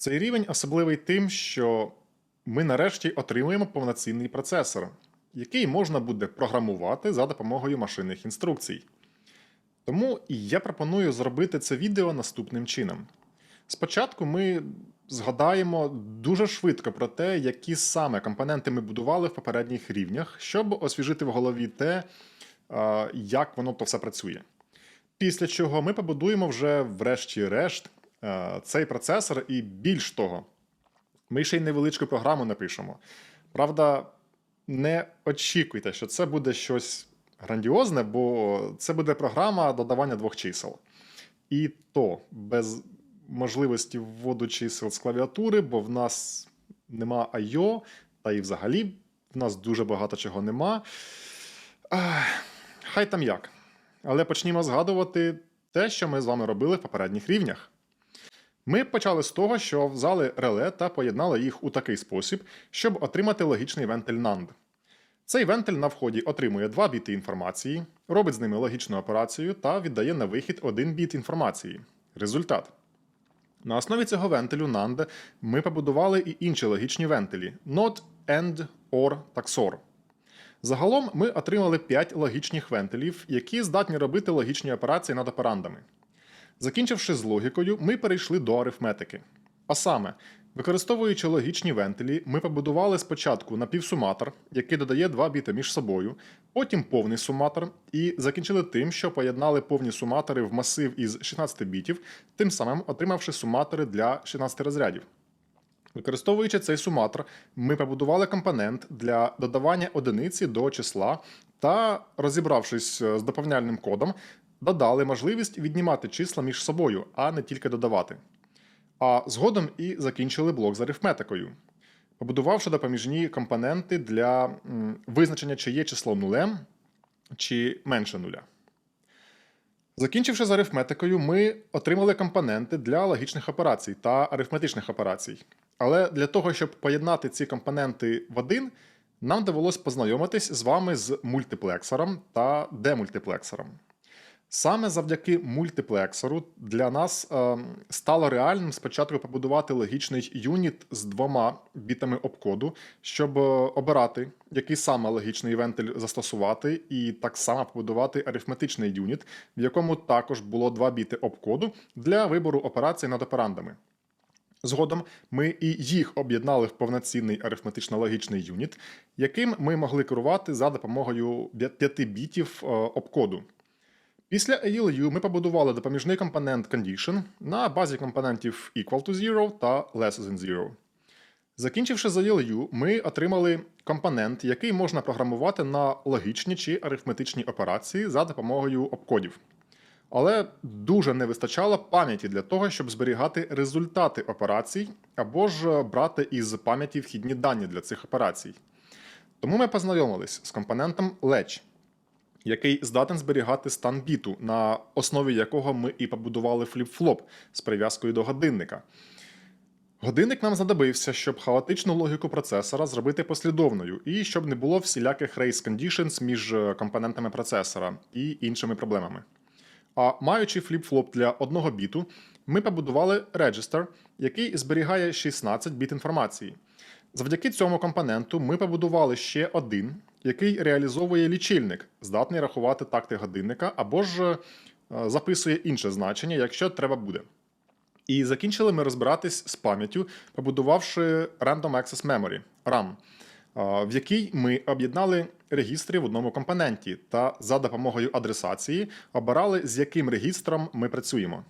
Цей рівень особливий тим, що ми нарешті отримуємо повноцінний процесор, який можна буде програмувати за допомогою машинних інструкцій. Тому я пропоную зробити це відео наступним чином. Спочатку ми згадаємо дуже швидко про те, які саме компоненти ми будували в попередніх рівнях, щоб освіжити в голові те, як воно то все працює. Після чого ми побудуємо вже, врешті-решт, цей процесор, і більш того, ми ще й невеличку програму напишемо. Правда, не очікуйте, що це буде щось грандіозне, бо це буде програма додавання двох чисел. І то без можливості вводу чисел з клавіатури, бо в нас нема IO, та і взагалі в нас дуже багато чого нема. Хай там як. Але почнімо згадувати те, що ми з вами робили в попередніх рівнях. Ми почали з того, що взяли реле та поєднали їх у такий спосіб, щоб отримати логічний вентиль NAND. Цей вентиль на вході отримує 2 біти інформації, робить з ними логічну операцію та віддає на вихід 1 біт інформації. Результат. На основі цього вентилю NAND ми побудували і інші логічні вентилі NOT, AND, OR та XOR. Загалом ми отримали 5 логічних вентилів, які здатні робити логічні операції над операндами. Закінчивши з логікою, ми перейшли до арифметики. А саме, використовуючи логічні вентилі, ми побудували спочатку напівсуматор, який додає два біти між собою, потім повний суматор, і закінчили тим, що поєднали повні суматори в масив із 16 бітів, тим самим отримавши суматори для 16 розрядів. Використовуючи цей суматор, ми побудували компонент для додавання одиниці до числа та, розібравшись е, з доповняльним кодом, додали можливість віднімати числа між собою, а не тільки додавати. А згодом і закінчили блок з арифметикою, побудувавши допоміжні компоненти для визначення, чи є число нулем чи менше нуля. Закінчивши з арифметикою, ми отримали компоненти для логічних операцій та арифметичних операцій. Але для того, щоб поєднати ці компоненти в один, нам довелось познайомитись з вами з мультиплексором та демультиплексором. Саме завдяки мультиплексору для нас е, стало реальним спочатку побудувати логічний юніт з двома бітами обкоду, щоб е, обирати, який саме логічний вентиль застосувати, і так само побудувати арифметичний юніт, в якому також було два біти обкоду для вибору операцій над операндами. Згодом ми і їх об'єднали в повноцінний арифметично-логічний юніт, яким ми могли керувати за допомогою 5 бітів е, обкоду. Після ALU ми побудували допоміжний компонент Condition на базі компонентів equal to 0 та less than 0. Закінчивши з ALU, ми отримали компонент, який можна програмувати на логічні чи арифметичні операції за допомогою обкодів. Але дуже не вистачало пам'яті для того, щоб зберігати результати операцій або ж брати із пам'яті вхідні дані для цих операцій. Тому ми познайомились з компонентом Ledge, який здатен зберігати стан біту, на основі якого ми і побудували фліп-флоп з прив'язкою до годинника. Годинник нам знадобився, щоб хаотичну логіку процесора зробити послідовною, і щоб не було всіляких race conditions між е, компонентами процесора і іншими проблемами. А маючи фліп-флоп для одного біту, ми побудували регістр, який зберігає 16 біт інформації. Завдяки цьому компоненту ми побудували ще один, який реалізовує лічильник, здатний рахувати такти годинника, або ж е, записує інше значення, якщо треба буде. І закінчили ми розбиратись з пам'яттю, побудувавши Random Access Memory RAM, в якій ми об'єднали регістри в одному компоненті та за допомогою адресації обирали, з яким регістром ми працюємо.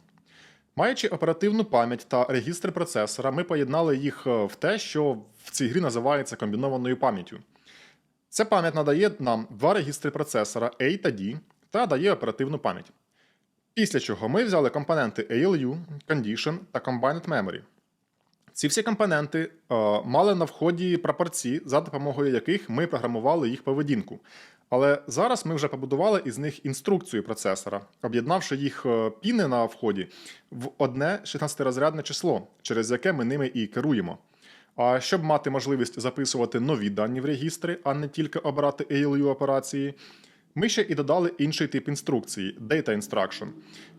Маючи оперативну пам'ять та регістри процесора, ми поєднали їх е, в те, що в цій грі називається комбінованою пам'яттю. Ця пам'ять надає нам два регістри процесора A та D та дає оперативну пам'ять. Після чого ми взяли компоненти ALU, Condition та Combined Memory. Ці всі компоненти е, мали на вході прапорці, за допомогою яких ми програмували їх поведінку. Але зараз ми вже побудували із них інструкцію процесора, об'єднавши їх е, піни на вході в одне 16-розрядне число, через яке ми ними і керуємо. А щоб мати можливість записувати нові дані в регістри, а не тільки обирати ALU операції, ми ще і додали інший тип інструкції Data Instruction,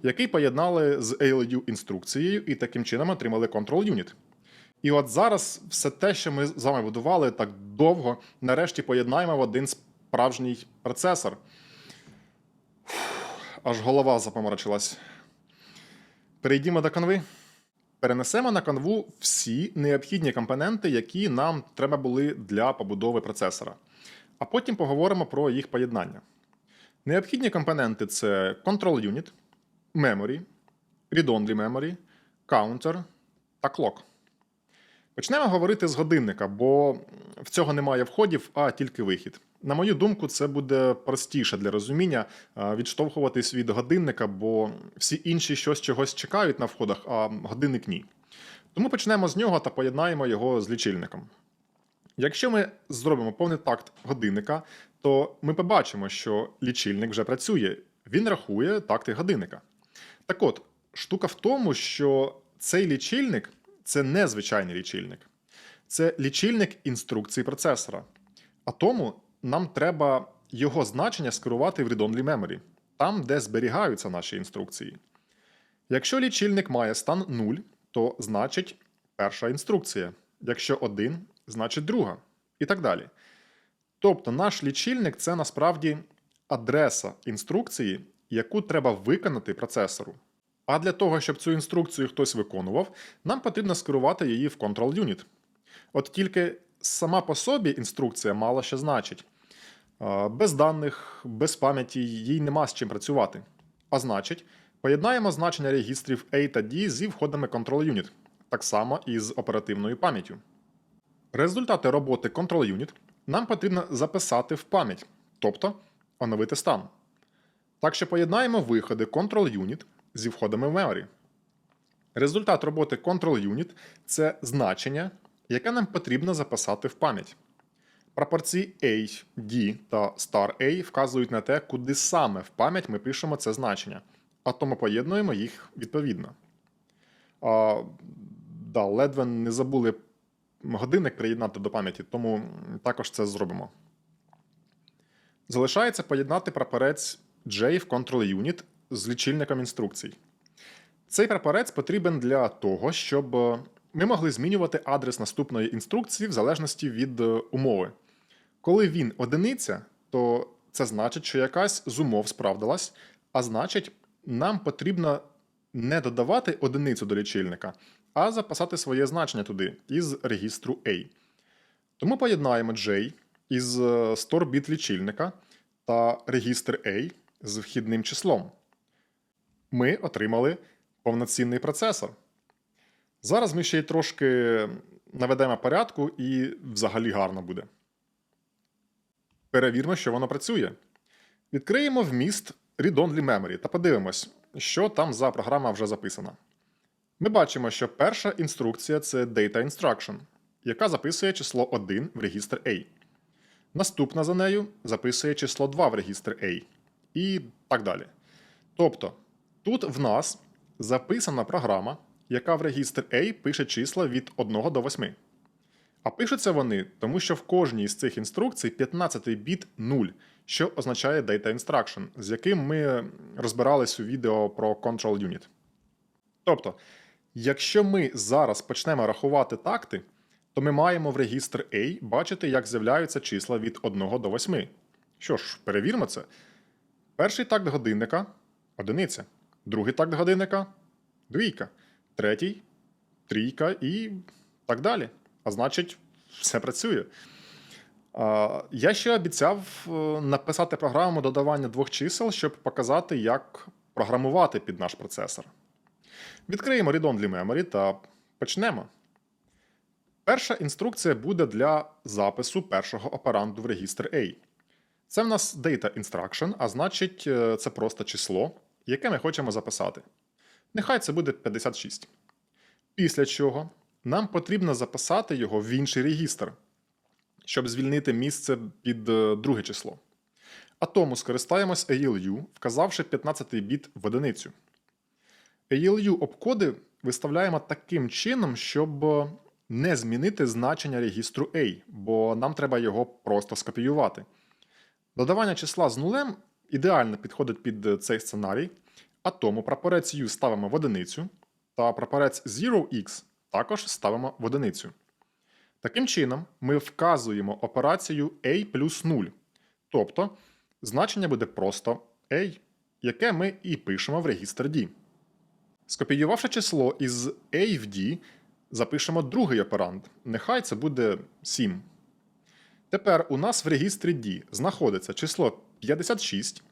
який поєднали з ALU інструкцією і таким чином отримали Control Unit. І от зараз все те, що ми з вами будували так довго, нарешті поєднаємо в один справжній процесор. Аж голова запоморочилась. Перейдімо до канви. Перенесемо на канву всі необхідні компоненти, які нам треба були для побудови процесора. А потім поговоримо про їх поєднання. Необхідні компоненти це Control Unit, Memory, Read-Only Memory, Counter та Clock. Почнемо говорити з годинника, бо в цього немає входів, а тільки вихід. На мою думку, це буде простіше для розуміння відштовхуватись від годинника, бо всі інші щось чогось чекають на входах, а годинник ні. Тому почнемо з нього та поєднаємо його з лічильником. Якщо ми зробимо повний такт годинника, то ми побачимо, що лічильник вже працює, він рахує такти годинника. Так от, штука в тому, що цей лічильник це не звичайний лічильник, це лічильник інструкцій процесора. А тому нам треба його значення скерувати в read-only memory, там, де зберігаються наші інструкції. Якщо лічильник має стан 0, то значить перша інструкція. Якщо 1, значить друга. І так далі. Тобто наш лічильник це насправді адреса інструкції, яку треба виконати процесору. А для того, щоб цю інструкцію хтось виконував, нам потрібно скерувати її в Control Unit. От тільки сама по собі інструкція мало що значить. Без даних, без пам'яті їй нема з чим працювати. А значить, поєднаємо значення регістрів A та D зі входами Control Unit, так само і з оперативною пам'яттю. Результати роботи Control Unit нам потрібно записати в пам'ять, тобто оновити стан. Так що поєднаємо виходи Control Unit зі входами в memory. Результат роботи Control Unit це значення, яке нам потрібно записати в пам'ять. Прапорці A, D та star A вказують на те, куди саме в пам'ять ми пишемо це значення, а тому поєднуємо їх відповідно. А, да, ледве не забули годинник приєднати до пам'яті, тому також це зробимо. Залишається поєднати прапорець J в Control Unit з лічильником інструкцій. Цей прапорець потрібен для того, щоб е, ми могли змінювати адрес наступної інструкції в залежності від е, умови. Коли він одиниця, то це значить, що якась з умов справдилась, а значить, нам потрібно не додавати одиницю до лічильника, а записати своє значення туди із регістру A. Тому поєднаємо J із е, store біт лічильника та регістр A з вхідним числом. Ми отримали повноцінний процесор. Зараз ми ще й трошки наведемо порядку і взагалі гарно буде. Перевірмо, що воно працює. Відкриємо вміст Read-Only Memory та подивимось, що там за програма вже записана. Ми бачимо, що перша інструкція це Data Instruction, яка записує число 1 в регістр A. Наступна за нею записує число 2 в регістр A. І так далі. Тобто, тут в нас записана програма, яка в регістр A пише числа від 1 до 8. А пишуться вони, тому що в кожній з цих інструкцій 15 біт 0, що означає Data Instruction, з яким ми розбирались у відео про Control Unit. Тобто, якщо ми зараз почнемо рахувати такти, то ми маємо в регістр A бачити, як з'являються числа від 1 до 8. Що ж, перевіримо це. Перший такт годинника одиниця. Другий такт годинника двійка. Третій трійка і так далі. А значить, все працює. Я ще обіцяв е, написати програму додавання двох чисел, щоб показати, як програмувати під наш процесор. Відкриємо Read-Only Memory та почнемо. Перша інструкція буде для запису першого операнду в регістр A. Це в нас Data Instruction, а значить, е, це просто число, яке ми хочемо записати. Нехай це буде 56. Після чого нам потрібно записати його в інший регістр, щоб звільнити місце під е, друге число. А тому скористаємось ALU, вказавши 15 біт в одиницю. ALU обкоди виставляємо таким чином, щоб е, не змінити значення регістру A, бо нам треба його просто скопіювати. Додавання числа з нулем ідеально підходить під е, цей сценарій, а тому прапорець U ставимо в одиницю, та прапорець 0x також ставимо в одиницю. Таким чином, ми вказуємо операцію A плюс 0. Тобто значення буде просто A, яке ми і пишемо в регістр D. Скопіювавши число із A в D, запишемо другий операнд. Нехай це буде 7. Тепер у нас в регістрі D знаходиться число 56,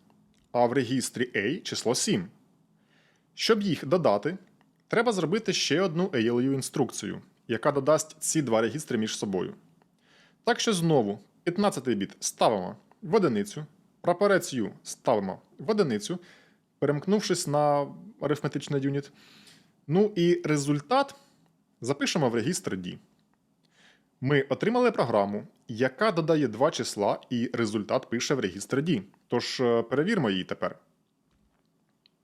а в регістрі A число 7. Щоб їх додати, треба зробити ще одну ALU інструкцію, яка додасть ці два регістри між собою. Так що знову 15 біт ставимо в одиницю, прапорець U ставимо в одиницю, перемкнувшись на арифметичний юніт. Ну і результат запишемо в регістр D. Ми отримали програму, яка додає два числа, і результат пише в регістр D. Тож е, перевірмо її тепер.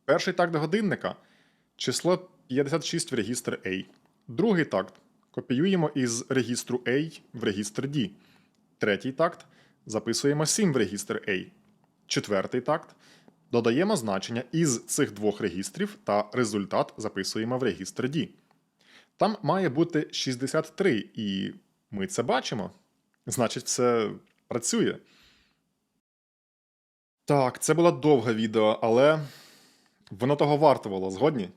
Перший такт годинника число 56 в регістр A. Другий такт копіюємо із регістру A в регістр D. Третій такт записуємо 7 в регістр A. Четвертий такт додаємо значення із цих двох регістрів та результат записуємо в регістр D. Там має бути 63, і ми це бачимо. Значить, все працює. Так, це було довге відео, але воно того вартувало, згодні?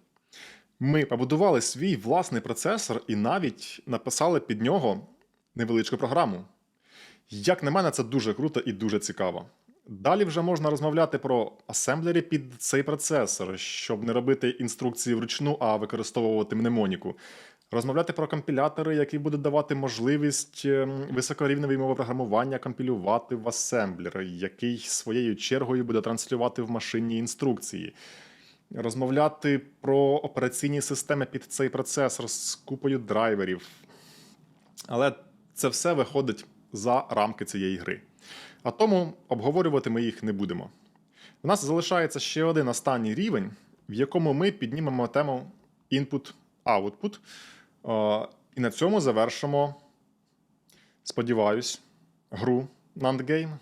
Ми побудували свій власний процесор і навіть написали під нього невеличку програму. Як на мене, це дуже круто і дуже цікаво. Далі вже можна розмовляти про асемблері під цей процесор, щоб не робити інструкції вручну, а використовувати мнемоніку. Розмовляти про компілятори, які будуть давати можливість ем, високорівневої мови програмування компілювати в асемблер, який своєю чергою буде транслювати в машинні інструкції. Розмовляти про операційні системи під цей процесор з купою драйверів. Але це все виходить за рамки цієї гри. А тому обговорювати ми їх не будемо. У нас залишається ще один останній рівень, в якому ми піднімемо тему input-output. І на цьому завершимо, сподіваюсь, гру NAND Game.